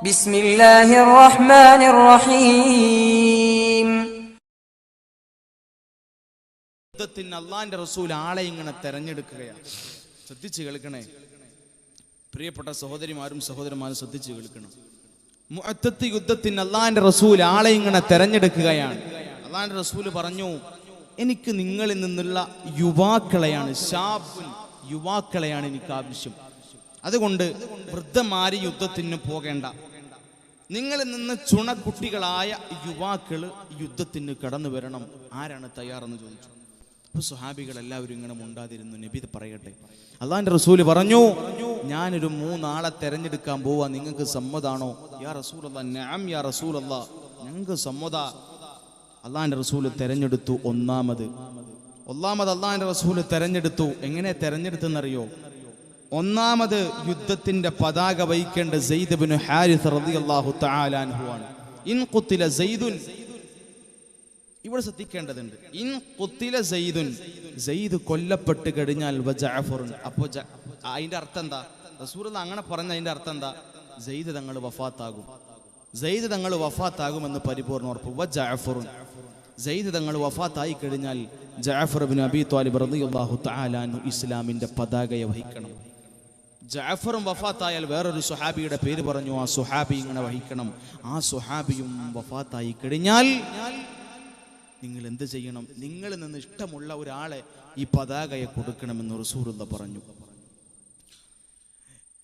ബിസ്മില്ലാഹിർ റഹ്മാനിർ റഹീം യുദ്ധത്തിന് അള്ളാന്റെ റസൂൽ ആളെ ഇങ്ങനെ തെരഞ്ഞെടുക്കുകയാണ്. ശ്രദ്ധിച്ച് കേൾക്കണേ. പ്രിയപ്പെട്ട സഹോദരിമാരും സഹോദരന്മാരും ശ്രദ്ധിച്ച് കേൾക്കണം. മുഅത്തത്ത് യുദ്ധത്തിന് അള്ളാന്റെ റസൂൽ ആളെ ഇങ്ങനെ തെരഞ്ഞെടുക്കുകയാണ്. അള്ളാന്റെ റസൂൽ പറഞ്ഞു എനിക്ക് നിങ്ങളിൽ നിന്നുള്ള യുവാക്കളെയാണ് ഷാബുൻ യുവാക്കളെയാണ് എനിക്ക് ആവശ്യം. അതുകൊണ്ട് വൃദ്ധമാരി യുദ്ധത്തിന് പോകേണ്ട. നിങ്ങളിൽ നിന്ന് ചുണക്കുട്ടികളായ യുവാക്കൾ യുദ്ധത്തിന് കടന്നു വരണം. ആരാണ് തയ്യാറെന്ന് ചോദിച്ചു. അപ്പൊ സുഹാബികൾ എല്ലാവരും ഇങ്ങനെ മുണ്ടാതിരുന്നു. നബി ഇത് പറയട്ടെ. അള്ളാന്റെ റസൂൽ പറഞ്ഞു ഞാനൊരു മൂന്നാളെ തെരഞ്ഞെടുക്കാൻ പോവാ. നിങ്ങൾക്ക് സമ്മതാണോ? യാ റസൂൽ ഞാം യാ റസൂൽ ഞങ്ങൾക്ക് സമ്മത. അള്ളാന്റെ റസൂൽ തെരഞ്ഞെടുത്തു ഒന്നാമത്. ഒന്നാമത് അള്ളാന്റെ റസൂൽ തെരഞ്ഞെടുത്തു. എങ്ങനെ തെരഞ്ഞെടുത്തെന്നറിയോ? ഒന്നാമത് യുദ്ധത്തിന്റെ പതാക വഹിക്കേണ്ട സെയ്ദബിന് ഹാരിസ് അൻഹു ആണ്. ഇൻ സെയ്ദുൻ. ഇവിടെ ശ്രദ്ധിക്കേണ്ടതുണ്ട്. ഇൻ ഖുത്തില സെയ്ദുൻ. സെയ്ദ് കൊല്ലപ്പെട്ട് കഴിഞ്ഞാൽ വ ജഅഫറുൻ അപ്പോൾ അതിന്റെ അർത്ഥം എന്താ? റസൂർ അങ്ങനെ പറഞ്ഞ അതിന്റെ അർത്ഥം എന്താ? സെയ്ദ് തങ്ങൾ വഫാത്താകും. സെയ്ദ് തങ്ങൾ വഫാത്താകുമെന്ന് പരിപൂർണ ഉറപ്പ്. വ ജഅഫറുൻ സെയ്ദ് തങ്ങൾ വഫാത്തായി കഴിഞ്ഞാൽ ജാഫർ ബിൻ അബി ത്വാലിബ് റളിയല്ലാഹു തആല ഇസ്ലാമിന്റെ പതാകയെ വഹിക്കണം. ജാഫറും വഫാത്തായാൽ വേറൊരു സുഹാബിയുടെ പേര് പറഞ്ഞു ആ സുഹാബി ഇങ്ങനെ വഹിക്കണം. ആ സുഹാബിയും വഫാത്തായി കഴിഞ്ഞാൽ നിങ്ങൾ എന്ത് ചെയ്യണം? നിങ്ങളിൽ നിന്ന് ഇഷ്ടമുള്ള ഒരാളെ ഈ പതാകയെ കൊടുക്കണമെന്ന് റസൂറുള്ള പറഞ്ഞു.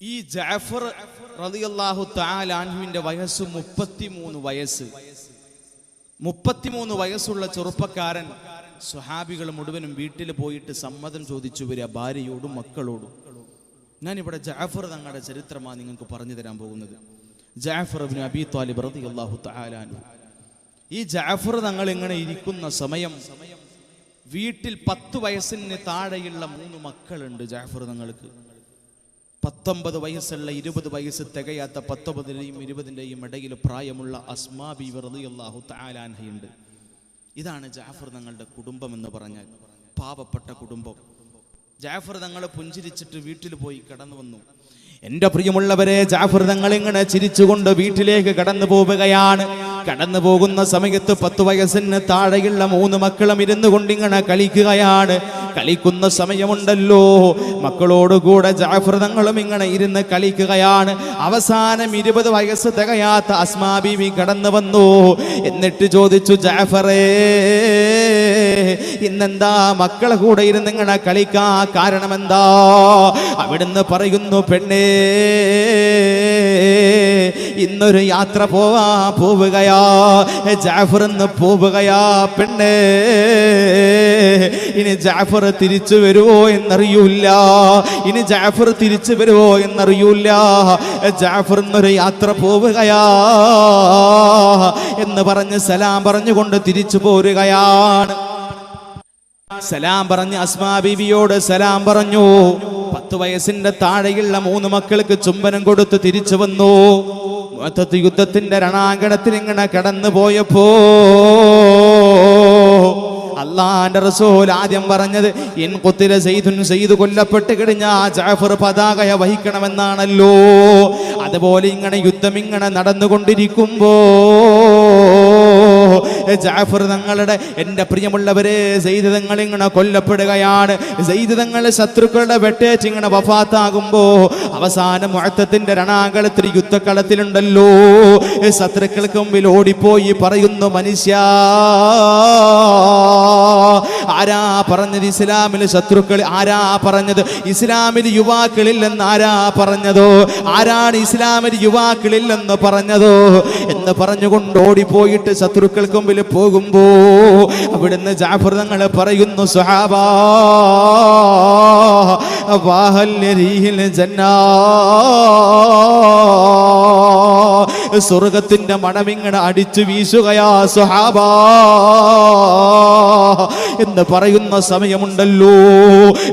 ഈ ജാഫർ റളിയല്ലാഹു തആല അൻഹുവിന്റെ വയസ്സ് മുപ്പത്തിമൂന്ന് വയസ്സ്. മുപ്പത്തിമൂന്ന് വയസ്സുള്ള ചെറുപ്പക്കാരൻ സുഹാബികൾ മുഴുവനും വീട്ടിൽ പോയിട്ട് സമ്മതം ചോദിച്ചു വരിക ഭാര്യയോടും മക്കളോടും. ഞാനിവിടെ ജാഫർ തങ്ങളുടെ ചരിത്രമാണ് നിങ്ങൾക്ക് പറഞ്ഞു തരാൻ പോകുന്നത്. ജാഫർ അബി താലിബ് റതി അള്ളാഹു താലാനു ഈ ജാഫർ തങ്ങൾ ഇങ്ങനെ ഇരിക്കുന്ന സമയം വീട്ടിൽ പത്ത് വയസ്സിന് താഴെയുള്ള മൂന്ന് മക്കളുണ്ട് ജാഫർ തങ്ങൾക്ക്. പത്തൊമ്പത് വയസ്സുള്ള ഇരുപത് വയസ്സ് തികയാത്ത പത്തൊമ്പതിന്റെയും ഇരുപതിന്റെയും ഇടയിൽ പ്രായമുള്ള അസ്മാ ബി വെറുതെ അള്ളാഹു താലാൻഹയുണ്ട് ഇതാണ് ജാഫർ തങ്ങളുടെ കുടുംബം എന്ന് പറഞ്ഞാൽ പാവപ്പെട്ട കുടുംബം. ജാഫർ തങ്ങളെ പുഞ്ചിരിച്ചിട്ട് വീട്ടിൽ പോയി കടന്നു വന്നു. എന്റെ പ്രിയമുള്ളവരെ ജാഫർ തങ്ങൾ ഇങ്ങനെ ചിരിച്ചുകൊണ്ട് വീട്ടിലേക്ക് കടന്നു പോവുകയാണ്. കടന്നു പോകുന്ന സമയത്ത് പത്ത് വയസ്സിന് താഴെയുള്ള മൂന്ന് മക്കളും ഇരുന്നു കൊണ്ടിങ്ങനെ കളിക്കുകയാണ്. കളിക്കുന്ന സമയമുണ്ടല്ലോ. മക്കളോടുകൂടെ ജാഫർ തങ്ങളും ഇങ്ങനെ ഇരുന്ന് കളിക്കുകയാണ്. അവസാനം ഇരുപത് വയസ്സ് തികയാത്ത അസ്മാ ബീവി കടന്നു വന്നു. എന്നിട്ട് ചോദിച്ചു ജാഫറേ ഇന്നെന്താ മക്കളെ കൂടെ ഇരുന്ന് ഇങ്ങനെ കളിക്കാ കാരണം എന്താ അവിടുന്ന് പറയുന്നു പെണ്ണേ ഇന്നൊരു യാത്ര പോവാ പോവുകയാ? ജാഫർ എന്ന് പോവുകയാ പെണ്ണേ. ഇനി ജാഫർ തിരിച്ചു വരുമോ എന്നറിയൂല ഇനി ജാഫർ തിരിച്ചു വരുമോ എന്നറിയൂല ജാഫർ എന്നൊരു യാത്ര പോവുകയാ എന്ന് പറഞ്ഞ് സലാം പറഞ്ഞുകൊണ്ട് തിരിച്ചു പോരുകയാണ്. സലാം പറഞ്ഞ് അസ്മാ ബീവിയോട് സലാം പറഞ്ഞു. പത്ത് വയസ്സിന്റെ താഴെയുള്ള മൂന്ന് മക്കൾക്ക് ചുംബനം കൊടുത്ത് തിരിച്ചു വന്നു. യുദ്ധത്തിന്റെ രണാങ്കണത്തിൽ ഇങ്ങനെ കടന്നു പോയപ്പോ അള്ളാന്റെ റസൂൽ ആദ്യം പറഞ്ഞത് ഇൻ കുത്തിര സെയ്തുൻ സെയ്ത് കൊല്ലപ്പെട്ട് കഴിഞ്ഞാ ജാഫർ പതാകയ വഹിക്കണമെന്നാണല്ലോ. അതുപോലെ ഇങ്ങനെ യുദ്ധം ഇങ്ങനെ നടന്നുകൊണ്ടിരിക്കുമ്പോ ജാഫർ തങ്ങളുടെ എന്റെ പ്രിയമുള്ളവരെ സെയ്ത് തങ്ങൾ ഇങ്ങനെ കൊല്ലപ്പെടുകയാണ്. സെയ്ത് തങ്ങൾ ശത്രുക്കളുടെ വെട്ടേച്ച് ഇങ്ങനെ വഫാത്താകുമ്പോ അവസാനം മുഴത്തത്തിന്റെ രണാകളത്തിൽ യുദ്ധക്കളത്തിലുണ്ടല്ലോ. ശത്രുക്കൾക്ക് മുമ്പിൽ ഓടിപ്പോയി പറയുന്നു മനുഷ്യ ആരാ പറഞ്ഞത് ഇസ്ലാമിൽ ശത്രുക്കൾ ആരാ പറഞ്ഞത്? ഇസ്ലാമിൽ യുവാക്കളില്ലെന്ന് ആരാ പറഞ്ഞതോ? ആരാണ് ഇസ്ലാമിൽ യുവാക്കളില്ലെന്ന് പറഞ്ഞതോ? എന്ന് പറഞ്ഞുകൊണ്ട് ഓടിപ്പോയിട്ട് ശത്രുക്കൾക്ക് മുമ്പിൽ പോകുമ്പോ അവിടുന്ന് ജാഫർ തങ്ങൾ പറയുന്നു സുഹാബാ ജന്നാ സ്വർഗത്തിന്റെ മണമിങ്ങനെ അടിച്ചു വീശുകയാ സുഹാബ. എന്ന് പറയുന്ന സമയമുണ്ടല്ലോ.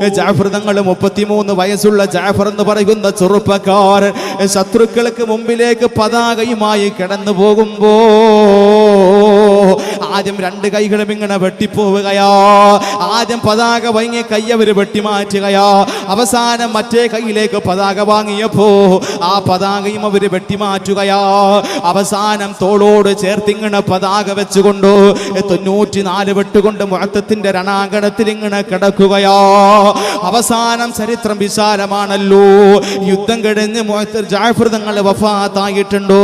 ജാഫർ തങ്ങൾ മുപ്പത്തിമൂന്ന് വയസ്സുള്ള ജാഫർ എന്ന് പറയുന്ന ചെറുപ്പക്കാരൻ ശത്രുക്കൾക്ക് മുമ്പിലേക്ക് പതാകയുമായി കിടന്നു പോകുമ്പോ ആദ്യം രണ്ട് കൈകളും ഇങ്ങനെ വെട്ടിപ്പോവുകയോ. ആദ്യം പതാക വൈങ്ങിയ കൈ അവർ വെട്ടിമാറ്റുകയോ. അവസാനം മറ്റേ കൈയിലേക്ക് പതാക വാങ്ങിയപ്പോ ആ പതാകയും അവർ വെട്ടിമാറ്റുകയോ. അവസാനം തോളോട് ചേർത്തിങ്ങനെ പതാക വെച്ചുകൊണ്ട് തൊണ്ണൂറ്റി നാല് വെട്ടുകൊണ്ട് മുഴത്തത്തിന്റെ രണാങ്കണത്തിൽ ഇങ്ങനെ കിടക്കുകയോ. അവസാനം ചരിത്രം വിശാലമാണല്ലോ. യുദ്ധം കഴിഞ്ഞ് ജാഫർ വഫാത്തായിട്ടുണ്ടോ.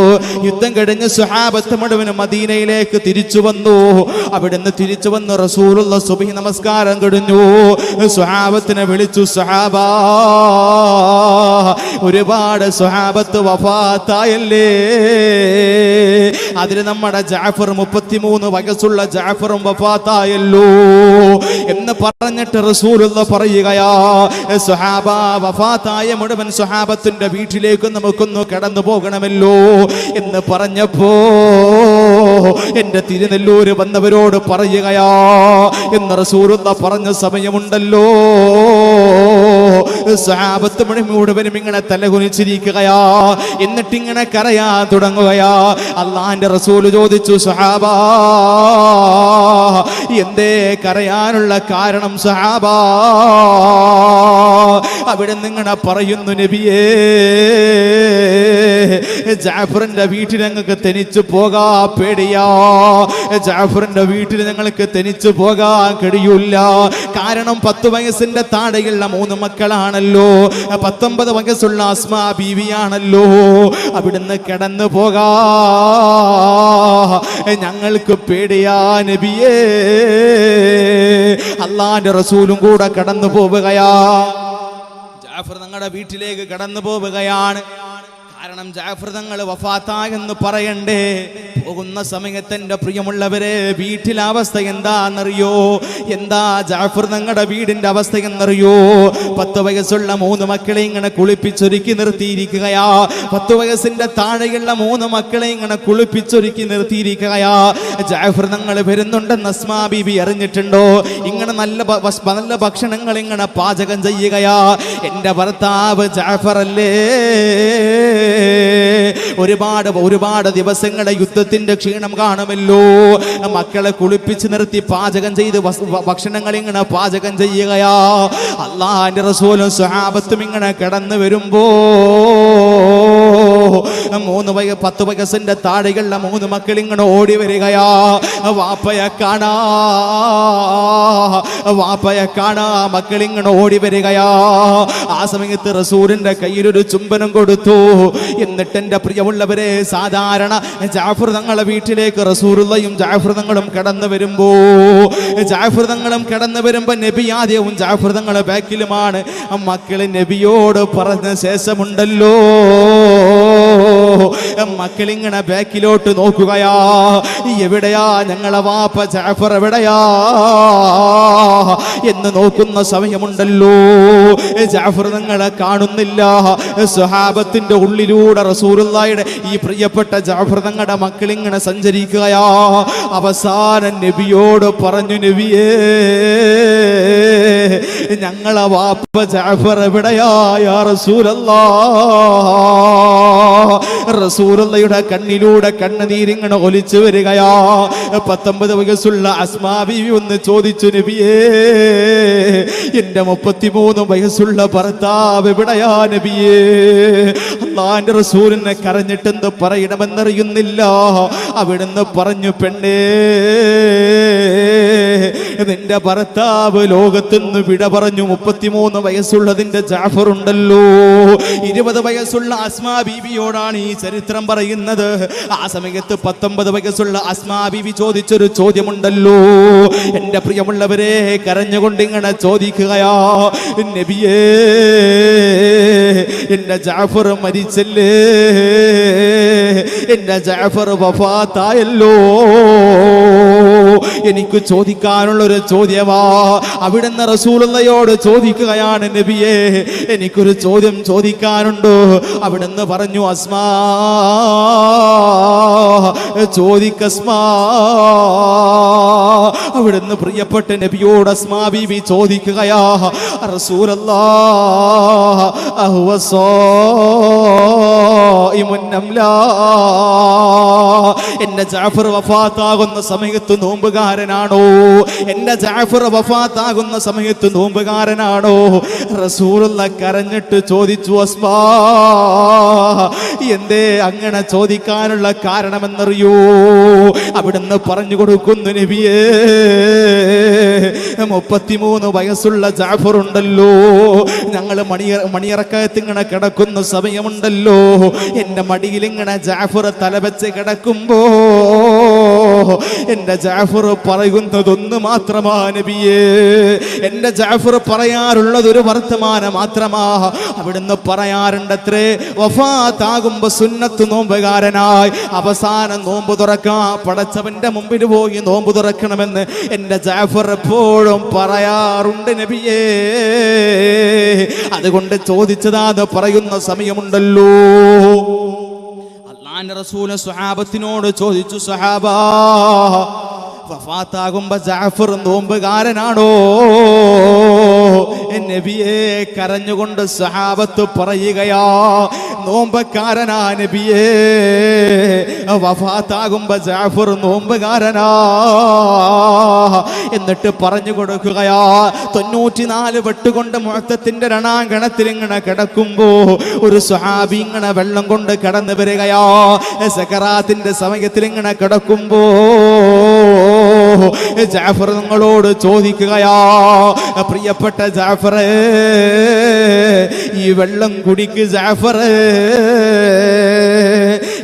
യുദ്ധം കഴിഞ്ഞ് സുഹാബത്ത് മുഴുവനും മദീനയിലേക്ക് തിരിച്ചു വന്നു. അവിടുന്ന് തിരിച്ചു വന്ന് റസൂലുള്ള സുബഹി നമസ്കാരം കഴിഞ്ഞു. സുഹാബത്തിനെ വിളിച്ചു സുഹാബ. ഒരുപാട് സ്വഹാബത്ത് വഫാത്തായല്ലേ? അതിന് നമ്മുടെ ജാഫർ മുപ്പത്തിമൂന്ന് വയസ്സുള്ള ജാഫറും വഫാത്തായല്ലോ എന്ന് പറഞ്ഞിട്ട് റസൂലുള്ള പറയുകയാ സുഹാബ വഫാത്തായ മുഴുവൻ സുഹാബത്തിന്റെ വീട്ടിലേക്ക് നമുക്കൊന്ന് കടന്നു പോകണമല്ലോ എന്ന് പറഞ്ഞപ്പോ എന്റെ തിരുനെല്ലൂര് വന്നവരോട് പറയുകയാ എന്ന് റസൂലുള്ള പറഞ്ഞ സമയമുണ്ടല്ലോ. സാപത്ത് മണി മുഴുവനും ഇങ്ങനെ തലകുനിച്ചിരിക്കുകയാ എന്നിട്ട് ഇങ്ങനെ കരയാ തുടങ്ങുകയാ. അള്ളാന്റെ റസൂൽ ചോദിച്ചു സഹാബ എന്തേ കരയാനുള്ള കാരണം സഹാബ അവിടെ നിങ്ങനെ പറയുന്നു നബിയേ ജാഫറിന്റെ വീട്ടിൽ ഞങ്ങൾക്ക് തനിച്ചു പോകാ പേടിയാ. ജാഫറിന്റെ വീട്ടിൽ ഞങ്ങൾക്ക് തനിച്ചു പോകാൻ കഴിയൂല കാരണം പത്ത് വയസ്സിന്റെ താഴെയുള്ള മൂന്ന് മക്കളാണല്ലോ പത്തൊമ്പത് വയസ്സുള്ള അസ്മാ ബീവിയാണല്ലോ. അവിടുന്ന് കിടന്നു പോകാ. ഞങ്ങൾക്ക് പേടിയാ നബിയേ. അള്ളാന്റെ റസൂലും കൂടെ കടന്നു പോവുകയാ. ജാഫർ നിങ്ങളുടെ വീട്ടിലേക്ക് കടന്നു പോവുകയാണ്. കാരണം ജാഫർ തങ്ങൾ വഫാത്തായെന്ന് പറയണ്ടേ? പോകുന്ന സമയത്ത് എന്റെ പ്രിയമുള്ളവരെ വീട്ടിലെ അവസ്ഥ എന്താണെന്നറിയോ? എന്താ ജാഫർ തങ്ങളുടെ വീടിന്റെ അവസ്ഥ എന്നറിയോ? പത്ത് വയസ്സുള്ള മൂന്ന് മക്കളെ ഇങ്ങനെ കുളിപ്പിച്ചൊരുക്കി നിർത്തിയിരിക്കുകയാ. പത്ത് വയസ്സിന്റെ താഴെയുള്ള മൂന്ന് മക്കളെ ഇങ്ങനെ കുളിപ്പിച്ചൊരുക്കി നിർത്തിയിരിക്കുകയാ. ജാഫർ തങ്ങൾ വരുന്നുണ്ടെന്ന് അസ്മാ ബീബി അറിഞ്ഞിട്ടുണ്ടോ? ഇങ്ങനെ നല്ല നല്ല ഭക്ഷണങ്ങൾ ഇങ്ങനെ പാചകം ചെയ്യുകയാ. എന്റെ ഭർത്താവ് ജാഫർ അല്ലേ ഒരുപാട് ഒരുപാട് ദിവസങ്ങളെ യുദ്ധത്തിന്റെ ക്ഷീണം കാണുമല്ലോ. മക്കളെ കുളിപ്പിച്ച് നിർത്തി പാചകം ചെയ്ത് ഭക്ഷണങ്ങൾ ഇങ്ങനെ പാചകം ചെയ്യുകയാ. അള്ളാഹാന്റെ റസൂലും സ്വഹാബത്തും ഇങ്ങനെ കടന്നു വരുമ്പോ മൂന്ന് വയ പത്ത് വയസ്സിന്റെ താഴെയുള്ള മൂന്ന് മക്കൾ ഇങ്ങനെ ഓടി വരികയാ. വാപ്പയെ കാണാ. വാപ്പയെ കാണാ. മക്കൾ ഇങ്ങനെ ഓടി വരികയാ. ആ സമയത്ത് റസൂലിന്റെ കയ്യിലൊരു ചുംബനം കൊടുത്തു. എന്നിട്ട് എന്റെ പ്രിയമുള്ളവരെ സാധാരണ ജാഫർ തങ്ങളെ വീട്ടിലേക്ക് റസൂറുള്ളയും ജാഫർ തങ്ങളും കടന്നു വരുമ്പോ ജാഫർ തങ്ങളും കടന്നു വരുമ്പോ നബി ആദ്യവും ജാഫർ ബാക്കിലുമാണ്. മക്കൾ നബിയോട് പറഞ്ഞ ശേഷമുണ്ടല്ലോ. മക്കളിങ്ങനെ ബാക്കിലോട്ട് നോക്കുകയാ. എവിടെയാ ഞങ്ങളെ വാപ്പ ജാഫർ എവിടെയാ? എന്ന് നോക്കുന്ന സമയമുണ്ടല്ലോ. ജാഫർ നിങ്ങളെ കാണുന്നില്ല. സുഹാബത്തിന്റെ ഉള്ളിലൂടെ റസൂറുള്ളായുടെ ഈ പ്രിയപ്പെട്ട ജാഫർ തങ്ങളുടെ മക്കളിങ്ങനെ സഞ്ചരിക്കുകയാ. അവസാനം നബിയോട് പറഞ്ഞു നബിയേ ഞങ്ങളെ വാപ്പ ജാഫർ എവിടെയാ യാ റസൂലല്ലാ? റസൂലുള്ളയുടെ കണ്ണിലൂടെ കണ്ണുനീരിങ്ങനെ ഒലിച്ചു വരികയാ. പത്തൊമ്പത് വയസ്സുള്ള അസ്മാ ബീവി ഒന്ന് ചോദിച്ചു നബിയേ എന്റെ മുപ്പത്തിമൂന്ന് വയസ്സുള്ള ഭർത്താവ് എവിടെയാ നബിയേ? അള്ളാന്റെ റസൂലിനെ കരഞ്ഞിട്ടെന്ത് പറയണമെന്നറിയുന്നില്ല. അവിടുന്ന് പറഞ്ഞു പെണ്ണേ നിന്റെ ഭർത്താവ് ലോകത്തുനിന്ന് വിട പറഞ്ഞു. മുപ്പത്തിമൂന്ന് വയസ്സുള്ളതിന്റെ ജാഫർ ഉണ്ടല്ലോ. ഇരുപത് വയസ്സുള്ള അസ്മാ ബീവിയോടാണ് ഈ ചരിത്രം പറയുന്നത്. ആ സമയത്ത് പത്തൊമ്പത് വയസ്സുള്ള അസ്മാ ബീവി ചോദിച്ചൊരു ചോദ്യമുണ്ടല്ലോ. എന്റെ പ്രിയമുള്ളവരെ കരഞ്ഞുകൊണ്ട് ഇങ്ങനെ ചോദിക്കുകയാ. നബിയേ എന്റെ ജാഫർ മരിച്ചല്ലേ? എന്റെ ജാഫർ വഫാത്തായല്ലോ. എനിക്ക് ചോദിക്കാനുള്ള ഒരു ചോദ്യമാ. അവിടുന്ന് റസൂലയോട് ചോദിക്കുകയാണ് നബിയെ. എനിക്കൊരു ചോദ്യം ചോദിക്കാനുണ്ട്. അവിടുന്ന് പറഞ്ഞു അസ്മാ. ചോദിക്കസ്മാ. അവിടുന്ന് പ്രിയപ്പെട്ട നബിയോട് അസ്മാ ബീബി ചോദിക്കുകയാ സമയത്ത് നോമ്പുകാരനാണോ? എന്റെ ജാഫർ വഫാത്താകുന്ന സമയത്ത് നോമ്പുകാരനാണോ? റസൂലുള്ള കരഞ്ഞിട്ട് ചോദിച്ചു അസ്മാ എന്തേ അങ്ങനെ ചോദിക്കാനുള്ള കാരണമെന്നറിയോ അവിടുന്ന് പറഞ്ഞു കൊടുക്കുന്നു നബിയേ മുപ്പത്തിമൂന്ന് വയസ്സുള്ള ജാഫർ ഉണ്ടല്ലോ ഞങ്ങൾ മണിയ മണിയറക്കത്തിങ്ങനെ കിടക്കുന്ന സമയമുണ്ടല്ലോ. എന്റെ മടിയിൽ ഇങ്ങനെ ജാഫർ തലവെച്ച് കിടക്കുമ്പോ എന്റെ ജാഫർ പറയുന്നതൊന്ന് മാത്രമാ നബിയേ. എന്റെ ജാഫർ പറയാറുള്ളത് ഒരു വർത്തമാനം മാത്രമാ. അവിടുന്ന് പറയാറുണ്ടത്രേ വഫാത്താകുമ്പോ സുന്നത്ത് നോമ്പുകാരനായി അവസാനം നോമ്പ് തുറക്കാൻ പടച്ചവന്റെ മുമ്പിൽ പോയി നോമ്പ് തുറക്കണമെന്ന് എന്റെ ജാഫർ എപ്പോഴും പറയാറുണ്ട് നബിയേ. അതുകൊണ്ട് ചോദിച്ചതാന്ന് പറയുന്ന സമയമുണ്ടല്ലോ. അള്ളാന്റെ റസൂൽ സ്വഹാബത്തിനോട് ചോദിച്ചു സ്വഹാബ ജാഫർ നോമ്പുകാരനാണോ? നബിയെ കരഞ്ഞുകൊണ്ട് സ്വഹാബത്ത് പറയുകയാ നോമ്പക്കാരനാ നബിയേ. വഫാത്താകുമ്പോ ജാഫർ നോമ്പുകാരനാ. എന്നിട്ട് പറഞ്ഞു കൊടുക്കുകയാ തൊണ്ണൂറ്റിനാല് വെട്ടുകൊണ്ട് മുഴത്തത്തിന്റെ രണാങ്കണത്തിൽ ഇങ്ങനെ കിടക്കുമ്പോ ഒരു സ്വഹാബി ഇങ്ങനെ വെള്ളം കൊണ്ട് കടന്നു വരികയാ. സക്കറാത്തിന്റെ സമയത്തിൽ ഇങ്ങനെ കിടക്കുമ്പോ ജാഫർ നിങ്ങളോട് ചോദിക്കുകയാ പ്രിയപ്പെട്ട ജാഫറേ ഈ വെള്ളം കുടിക്ക് ജാഫറേ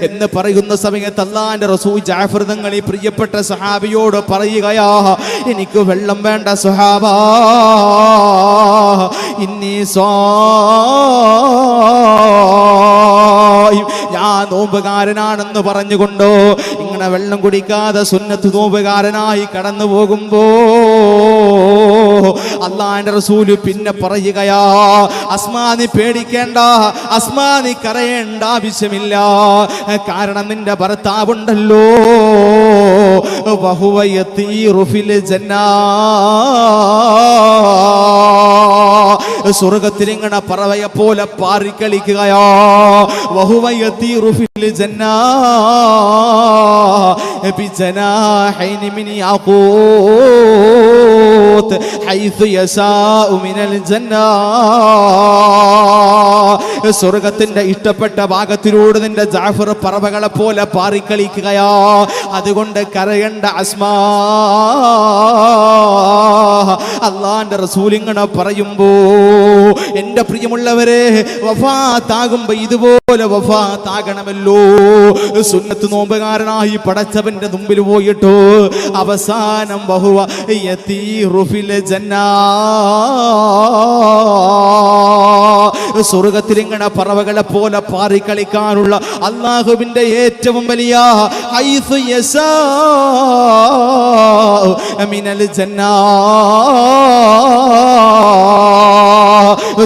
എന്ന് പറയുന്ന സമയത്ത് അള്ളാന്റെ റസൂ ജാഫർ നിങ്ങൾ ഈ പ്രിയപ്പെട്ട സഹാബിയോട് പറയുകയാ എനിക്ക് വെള്ളം വേണ്ട സുഹാബ ഇന്നീ സ്വാ ഞാൻ നോമ്പുകാരനാണെന്ന് പറഞ്ഞുകൊണ്ടോ ഇങ്ങനെ വെള്ളം കുടിക്കാതെ സുന്നത്ത് നോമ്പുകാരനായി കടന്നു പോകുമ്പോ അള്ളാന്റെ റസൂൽ പിന്നെ പറയുകയാ അസ്മാനി പേടിക്കേണ്ട അസ്മാനി കരയേണ്ട ആവശ്യമില്ല. കാരണം നിന്റെ ഭർത്താവുണ്ടല്ലോ. വഹുവ യതീറു ഫിൽ ജന്നാ. സ്വർഗത്തിലിങ്ങനെ പറവയെ പോലെ പാറിക്കളിക്കുകയോ സ്വർഗത്തിന്റെ ഇഷ്ടപ്പെട്ട ഭാഗത്തിലൂടെ നിന്റെ ജാഫർ പറവകളെ പോലെ പാറിക്കളിക്കുകയോ അതുകൊണ്ട് കരയണ്ട അസ്മാ. അള്ളാന്റെ റസൂലിങ്ങനെ പറയുമ്പോ എന്റെ പ്രിയമുള്ളവരെ വഫാത്താകുമ്പോ ഇതുപോലെ വഫാത്താകണമല്ലോ. സുന്നത്ത് നോമ്പുകാരനായി പടച്ചവന്റെ മുമ്പിൽ പോയിട്ടോ അവസാനം ബഹുവ ജന്നാ. സ്വർഗത്തിൽ ഇങ്ങനെ പറവകളെ പോലെ പാറിക്കളിക്കാനുള്ള അള്ളാഹുവിന്റെ ഏറ്റവും വലിയ മിനൽ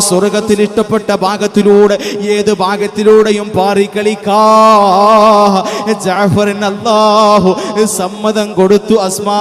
സ്വർഗത്തിൽ ഇഷ്ടപ്പെട്ട ഭാഗത്തിലൂടെ ഏത് ഭാഗത്തിലൂടെയും പാറിക്കളിക്കാ ജാഫറിന് സമ്മതം കൊടുത്തു അസ്മാ.